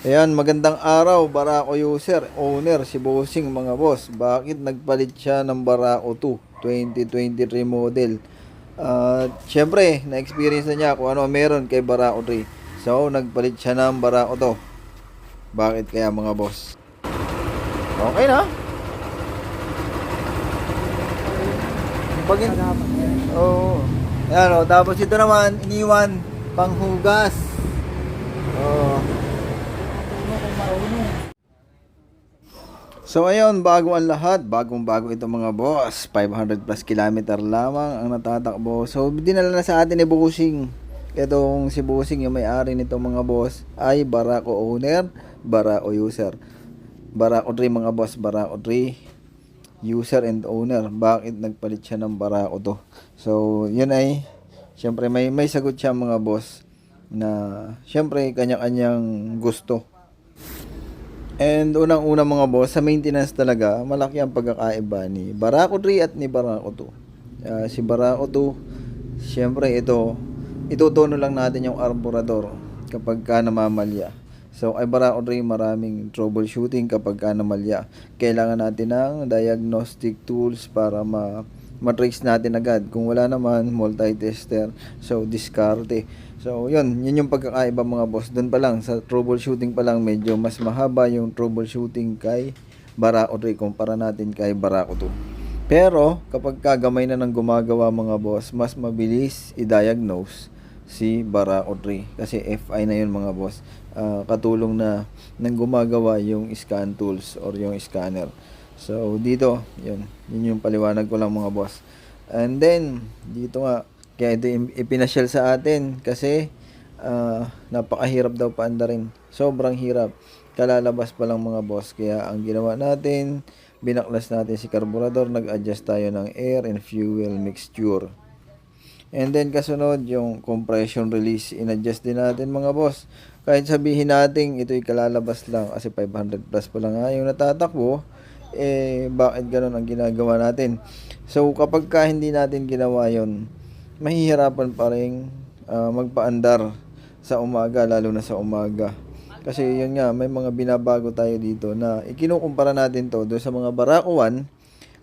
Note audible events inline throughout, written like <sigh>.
Ayan, magandang araw, Barako user, owner, si Bossing mga boss. Bakit nagpalit siya ng Barako 2, 2023 model? At syempre, na-experience na niya kung ano meron kay Barako 3. So, nagpalit siya ng Barako 2. Bakit kaya mga boss? Okay na? Oo. Oh. Ayan o, tapos ito naman, iniwan, panghugas. So ayun, bago ang lahat, bagong bago ito mga boss. 500 plus kilometer lamang ang natatakbo. So dinala na sa atin ni Busing. Itong si Busing yung may-ari nito mga boss ay Barako owner, Barako user. Barako 3 mga boss, Barako 3 user and owner. Bakit nagpalit siya ng Barako to? So yun ay syempre may may sagot siya mga boss na syempre kanya-kanyang gusto. And unang-una mga boss, sa maintenance talaga, malaki ang pagkakaiba ni Barako 3 at ni Barako 2. Ah, si Barako 2, syempre ito, itutono lang natin yung arborador kapag ka namamalya. So, ay Barako 3, maraming troubleshooting kapag ka namalya. Kailangan natin ng diagnostic tools para ma matrace natin agad. Kung wala naman, multi-tester. So, diskarte. So, yun. Yun yung pagkakaiba mga boss. Doon pa lang, sa troubleshooting pa lang, medyo mas mahaba yung troubleshooting kay Barako 3 kumpara natin kay Barako 2. Pero, kapag kagamay na ng gumagawa mga boss, mas mabilis i-diagnose si Barako 3. Kasi FI na yun mga boss. Ah, katulong na ng gumagawa yung scan tools or yung scanner. So, dito, yun. Yun yung paliwanag ko lang mga boss. And then, dito nga, kaya ito ipinasyal sa atin kasi ah, napakahirap daw paanda rin. Sobrang hirap. Kalalabas pa lang mga boss. Kaya ang ginawa natin, binaklas natin si carburetor, nag-adjust tayo ng air and fuel mixture. And then kasunod yung compression release, in-adjust din natin mga boss. Kahit sabihin natin ito'y kalalabas lang kasi 500 plus pa lang nga yung natatakbo, eh bakit ganun ang ginagawa natin? So kapag ka hindi natin ginawa yon mahihirapan pa rin ah, magpaandar sa umaga, lalo na sa umaga. Kasi yun nga, may mga binabago tayo dito na ikinukumpara natin to doon sa mga Barako 1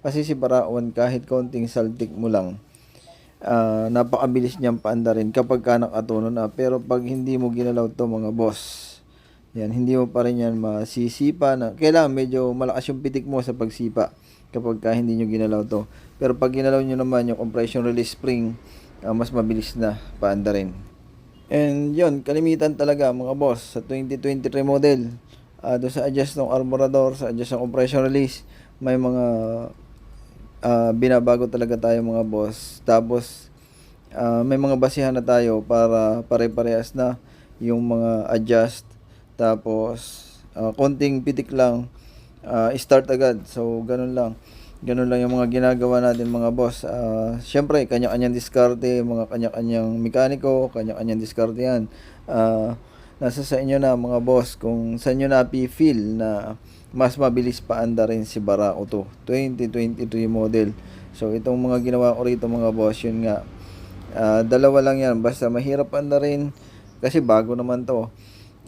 kasi si Barako 1 kahit konting saltik mo lang ah, napakabilis niyang paandarin kapag ka nakatuno na. Pero pag hindi mo ginalaw to mga boss, yan, hindi mo pa rin yan masisipa na. Kailangan medyo malakas yung pitik mo sa pagsipa kapag ka hindi nyo ginalaw to. Pero pag ginalaw nyo naman yung compression release spring, ah, mas mabilis na paandarin. And yun, kalimitan talaga mga boss sa 2023 model. ah doon sa adjust ng arborador, sa adjust ng compression release, may mga ah, binabago talaga tayo mga boss. Tapos ah, may mga basihan na tayo para pare-parehas na yung mga adjust. Tapos ah, konting pitik lang ah, start agad. So ganun lang. Ganun lang yung mga ginagawa natin mga boss. Ah, Siyempre, kanya-kanyang diskarte, mga kanya-kanyang mekaniko, kanya-kanyang diskarte yan. Ah, nasa sa inyo na mga boss kung saan nyo napi-feel na mas mabilis paanda rin si Barako 2 2023 model. So itong mga ginawa ko rito mga boss, yun nga. Ah, dalawa lang yan, basta mahirap paanda rin kasi bago naman to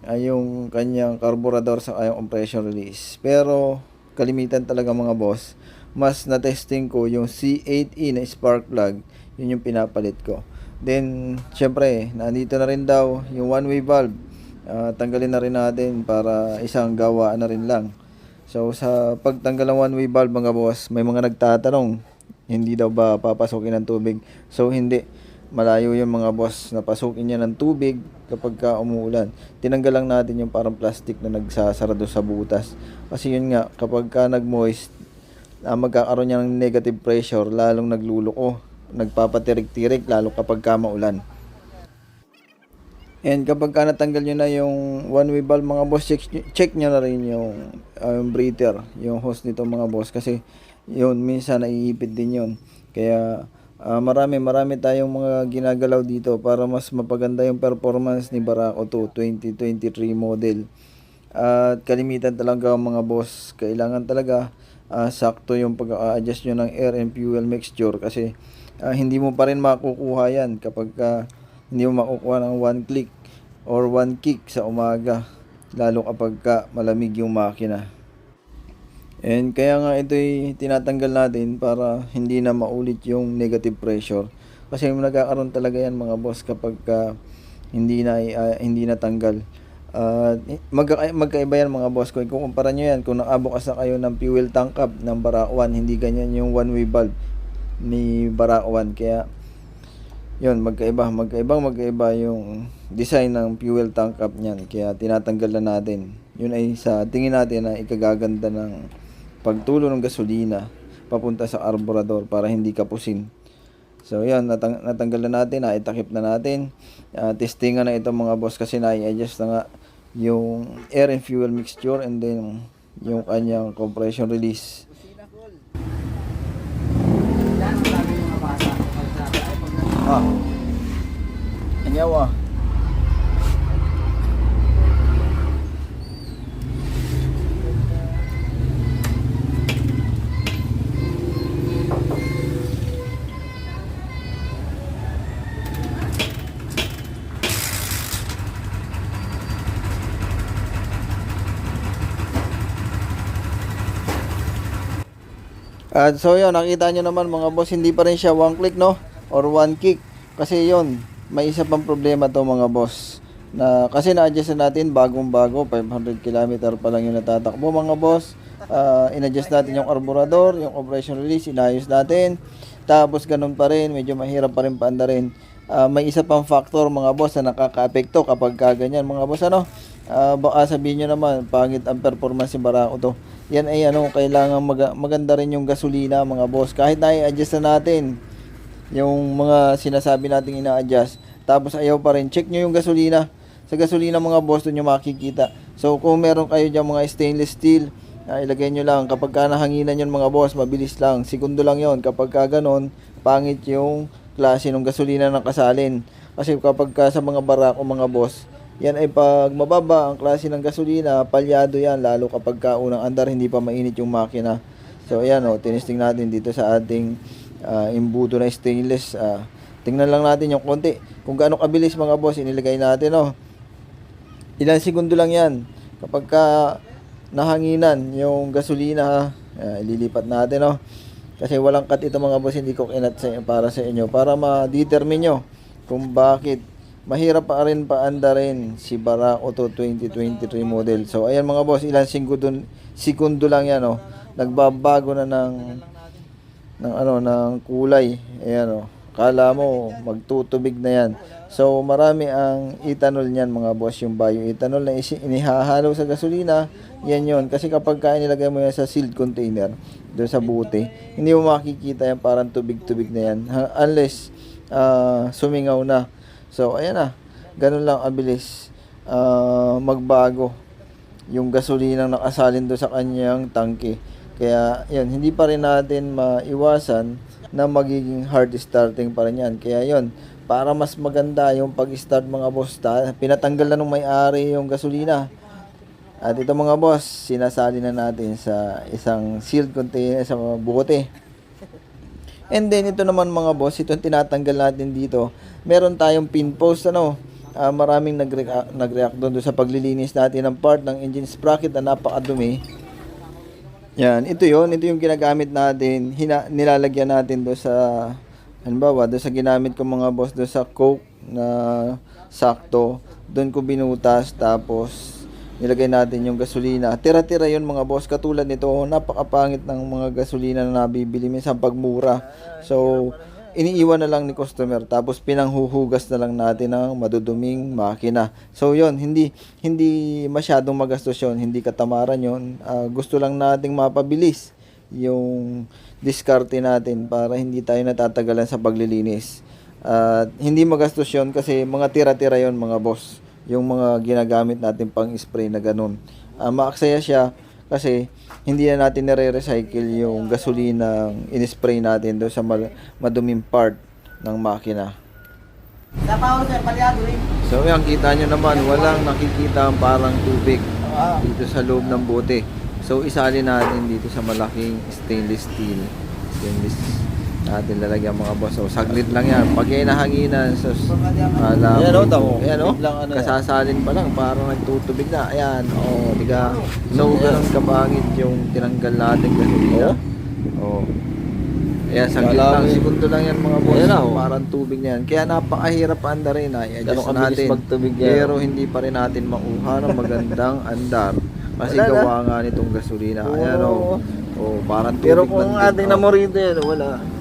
ay yung kanyang carburetor sa yung compression release. Pero kalimitan talaga mga boss, mas na-testing ko yung C8E na spark plug, yun yung pinapalit ko. Then, syempre, nandito na rin daw yung one-way valve. Ah, tanggalin na rin natin para isang gawaan na rin lang. So, sa pagtanggal ng one-way valve mga boss, may mga nagtatanong, hindi daw ba papasukin ng tubig? So, hindi. Malayo yung mga boss na pasukin niya ng tubig kapag ka umuulan. Tinanggal lang natin yung parang plastic na nagsasara doon sa butas. Kasi yun nga, kapag ka nag-moist, ah, magkakaroon niya ng negative pressure, lalong nagluluko. Nagpapatirik-tirik, lalo kapag ka maulan. And kapag ka natanggal nyo na yung one-way valve mga boss, check, check nyo na rin yung, ah, yung breather, yung hose nito mga boss. Kasi yun, minsan naiipit din yun. Kaya ah, marami, marami tayong mga ginagalaw dito para mas mapaganda yung performance ni Barako 2 2023 model. At kalimitan talaga mga boss, kailangan talaga ah, sakto yung pag-adjust nyo ng air and fuel mixture kasi ah, hindi mo pa rin makukuha yan kapag ka hindi mo makukuha ng one click or one kick sa umaga. lalo kapag ka malamig yung makina. And kaya nga ito'y tinatanggal natin para hindi na maulit yung negative pressure. Kasi nagkakaroon talaga yan mga boss kapag ka hindi na ah, hindi natanggal. At magka, magkaiba yan mga boss ko. Kung kumpara nyo yan, kung nakabukas na kayo ng fuel tank cap ng Barak 1, hindi ganyan yung one-way valve ni Barak 1. Kaya yun, magkaiba. Magkaibang magkaiba yung design ng fuel tank cap niyan. Kaya tinatanggal na natin. Yun ay sa tingin natin na ikagaganda ng pagtulo ng gasolina papunta sa carburetor para hindi kapusin. So yan, natang natanggal na natin, naitakip na natin. Uh, testingan na ito mga boss kasi na-adjust na nga yung air and fuel mixture and then yung kanyang compression release. Ah. Anyaw At so yun, nakita nyo naman mga boss, hindi pa rin siya one click no? Or one kick. Kasi yun, may isa pang problema to mga boss. Na, kasi na-adjust na natin bagong bago, 500 km pa lang yung natatakbo mga boss. Ah, in-adjust natin yung carburetor, yung operation release, inayos natin. Tapos ganun pa rin, medyo mahirap pa rin paanda rin. Ah, may isa pang factor mga boss na nakaka-apekto kapag kaganyan mga boss ano. Ah, baka sabihin nyo naman, pangit ang performance ni Barako to. Yan ay ano, kailangan mag- maganda rin yung gasolina mga boss. Kahit na i-adjust na natin yung mga sinasabi nating ina-adjust. Tapos ayaw pa rin, check nyo yung gasolina. Sa gasolina mga boss, doon nyo makikita. So kung meron kayo dyan mga stainless steel, ah, ilagay nyo lang. Kapag ka nahanginan yun mga boss, mabilis lang. Segundo lang yon Kapag ka ganon, pangit yung klase ng gasolina ng kasalin. Kasi kapag ka sa mga barako mga boss, yan ay pag mababa ang klase ng gasolina, palyado yan, lalo kapag ka unang andar hindi pa mainit yung makina. So ayan o, tinisting natin dito sa ating ah, imbudo na stainless. ah. tingnan lang natin yung konti. Kung gaano kabilis mga boss, inilagay natin o. Ilang segundo lang yan. Kapag ka nahanginan yung gasolina, ah, ililipat natin o. Kasi walang cut ito mga boss, hindi ko kinat sa, para sa inyo. Para ma-determine nyo kung bakit mahirap pa rin paanda rin si Bara Auto 2023 model. So ayan mga boss, ilang segundo, segundo lang yan oh. Nagbabago na ng ng ano ng kulay. Ayan oh. Kala mo magtutubig na yan. So marami ang ethanol niyan mga boss, yung bioethanol na inihahalo sa gasolina. Yan yon kasi kapag ka nilagay mo yan sa sealed container doon sa buti, hindi mo makikita yan parang tubig-tubig na yan unless ah, sumingaw na. So, ayan na. Ganun lang abilis ah, magbago yung gasolina nakasalin doon sa kanyang tangke. Kaya, yun, hindi pa rin natin maiwasan na magiging hard starting pa rin yan. Kaya, yun, para mas maganda yung pag-start mga boss, ta- pinatanggal na nung may-ari yung gasolina. At ito mga boss, sinasali na natin sa isang sealed container sa bote. And then ito naman mga boss, itong tinatanggal natin dito. Meron tayong pin post ano. ah, maraming nagre- nag-react doon doon sa paglilinis natin ng part ng engine sprocket na napakadumi. Yan, ito yon ito yung ginagamit natin, hina, nilalagyan natin doon sa halimbawa, doon sa ginamit ko mga boss doon sa coke na sakto, doon ko binutas tapos nilagay natin yung gasolina. Tira-tira yun mga boss. Katulad nito, napakapangit ng mga gasolina na nabibili minsan pagmura. So, iniiwan na lang ni customer tapos pinanghuhugas na lang natin ng maduduming makina. So, yon hindi hindi masyadong magastos yun. Hindi katamaran yun. Ah, gusto lang nating mapabilis yung diskarte natin para hindi tayo natatagalan sa paglilinis. At hindi magastos yun kasi mga tira-tira yon mga boss yung mga ginagamit natin pang spray na ganun. Ah, maaksaya siya kasi hindi na natin nare-recycle yung gasolina in-spray natin doon sa mal- maduming part ng makina. Rin. So yan, kita nyo naman, walang nakikita ang parang tubig Ah, dito sa loob ng bote. So isali natin dito sa malaking stainless steel. Stainless natin lalagyan mga boss. So, saglit lang yan. Pag yan nahanginan, so, alam Ayan, oh, tamo. Ayan, oh. Biglang ano yan. kasasalin pa lang, parang nagtutubig na. Ayan, oh, diga. So, ganun kabangit yung tinanggal natin gasolina. Oh. Ayan, saglit lang. Segundo lang yan mga boss. Ayan na, oh. Parang tubig na yan. Kaya napakahirap anda rin na Ganun kabilis natin. magtubig yan. Pero hindi pa rin natin makuha ng magandang andar. Kasi Wala na. gawa nga nitong gasolina. Ayan, oh. Oh, parang tubig Pero kung ating oh. na mo rito yan, wala.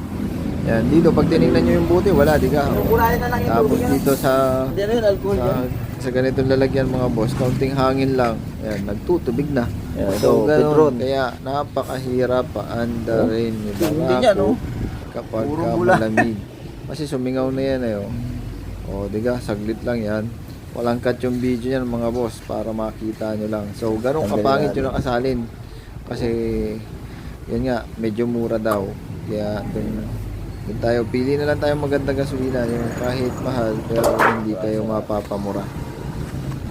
Yan, dito, pag tinignan nyo yung buti, wala, di ka. Kukulayan na lang yung Tapos tubig yan. dito sa Hindi ano yun, alcohol sa, yan. sa ganitong lalagyan mga boss, kaunting hangin lang. Yan, nagtutubig na. Yan, so, so, ganun. Petron. Kaya napakahirap paandarin oh. Hindi niya, no? kapag Puro ka bula. malamig. <laughs> Kasi sumingaw na yan eh. Oh, oh diga, saglit lang yan. Walang cut yung video niyan mga boss para makita nyo lang. So, ganun Tanggalin kapangit natin. yung nakasalin. Kasi, yan nga, medyo mura daw. Kaya, dun, dun tayo, pili na lang tayo maganda gasolina. Yung kahit mahal, pero hindi kayo mapapamura.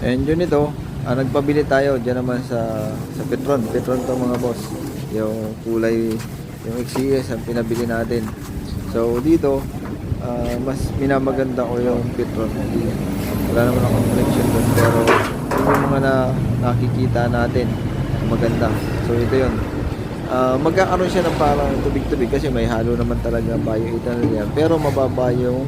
And yun ito, ah, nagpabili tayo dyan naman sa sa Petron. Petron to mga boss. Yung kulay, yung XCS ang pinabili natin. So dito, ah, mas minamaganda ko yung Petron. Wala naman akong connection doon. Pero yun yung mga na, nakikita natin na maganda. So ito yun. Ah, magkakaroon siya ng parang tubig-tubig kasi may halo naman talaga bioethanol yan. Pero mababa yung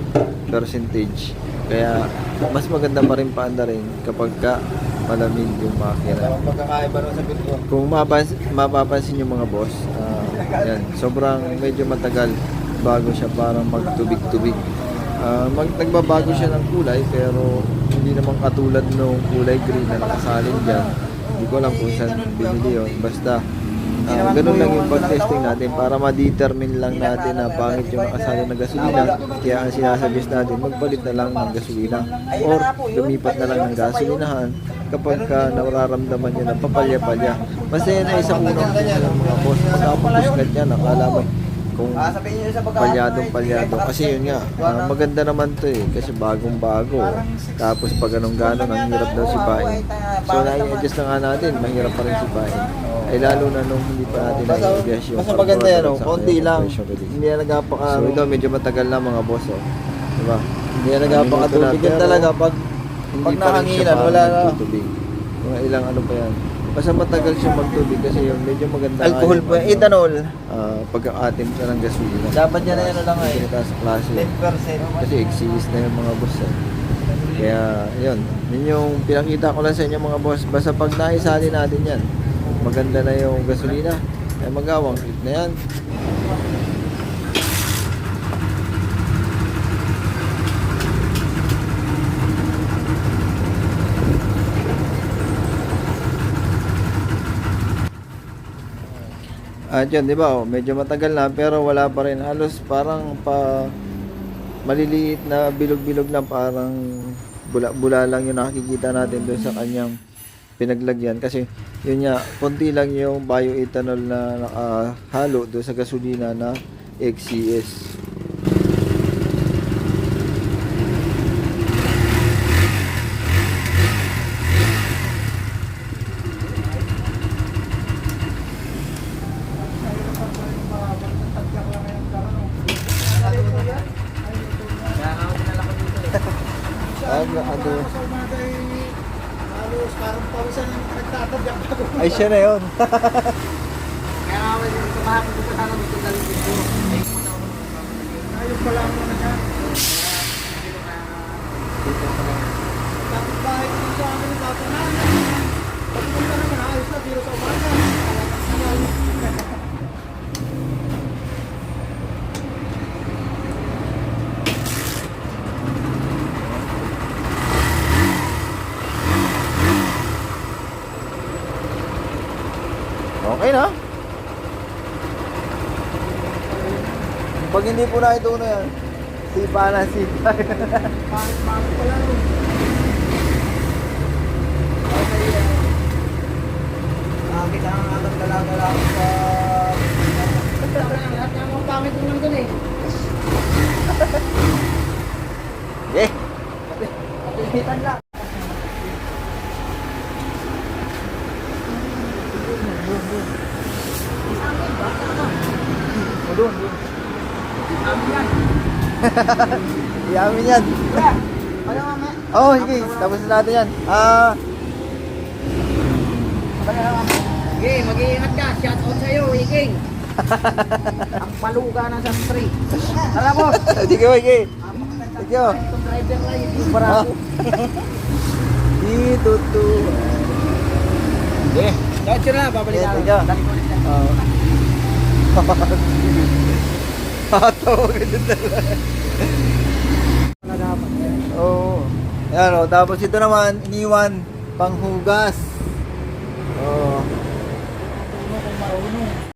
percentage. Kaya mas maganda pa rin paanda rin kapag ka malamig yung makina. Pagkakaiba nun sa Petron. Kung mapans mapapansin yung mga boss, ah, yan, sobrang medyo matagal bago siya parang magtubig-tubig. Ah, mag nagbabago siya ng kulay pero hindi naman katulad nung kulay green na nakasalin dyan. Hindi ko alam kung saan binili yun. Basta ah, ganun lang yung pag-testing natin para ma-determine lang natin na pangit yung nakasalin na gasolina. Kaya ang sinasuggest natin, magpalit na lang ng gasolina or lumipat na lang ng gasolinahan kapag ka nararamdaman nyo na papalya-palya. Basta yan ay isang unang ng mga boss. Pagkapagusgat yan, akala mo kung Ah, palyadong palyado. Kasi yun nga, ah, maganda naman to eh. Kasi bagong bago. Tapos pag anong ganon, ang hirap daw sipain. So nai-adjust na nga natin, mahirap pa rin sipain. Ay lalo na nung hindi pa natin Basta, na-adjust yung basta maganda yan, oh. konti lang. Hindi yan nagapaka... So ito medyo matagal na mga boss oh. Diba? Hindi yan nagapakatubig yan Pero, talaga pag Hindi Pag parang wala na. Mga ilang ano pa yan. Basta matagal siya magtubig kasi yun medyo maganda. alcohol yung, po yan. ano, Ethanol. ah, pagka-atim siya ng gasolina. Dapat yan na yan lang. Pinaka sa klase. 10%. Kasi exist na yung mga boss eh. Kaya, yun. Yun yung pinakita ko lang sa inyo mga boss. Basta pag naisali natin yan, maganda na yung gasolina. Ay magawang click na yan. At yun, di ba, oh, medyo matagal na pero wala pa rin. Halos parang pa maliliit na bilog-bilog na parang bula-bula lang yung nakikita natin doon sa kanyang pinaglagyan. Kasi yun nga, konti lang yung bioethanol na nakahalo doon sa gasolina na XCS. Ano, ano, parang pawisan yung nagtatadyak ako. ay siya na yun. Kaya nga wala yung kumahapon ko sana gusto galing dito. Ayos pala mo na yan. Tapos bahay ko sa amin yung bago na. Pagpunta naman ayos na, biro sa umaga. Okay na. Pag hindi po na ito na yan, sipa na sipa. Pala. <laughs> Bakit ang atang dala-dala ko sa... Lahat ng mga pangit mo nandun eh. Eh, Kapilitan lang. Iyamin yan. Ano mamaya? Oo, oh, sige. Tapos na natin yan. Ah, na? Sige, mag-iingat ka. Shout out sa'yo, Iking. Ang paluga ng sa street. Tara, boss. <laughs> sige, sige. Thank you. Driver lang, yung barako. <laughs> Dito to. Sige. Shout na, babalik Yeah, ako. thank you. Na. Oo. Tatawa ka dyan Oo. Yan o. Tapos ito naman, iniwan, panghugas. Marunong?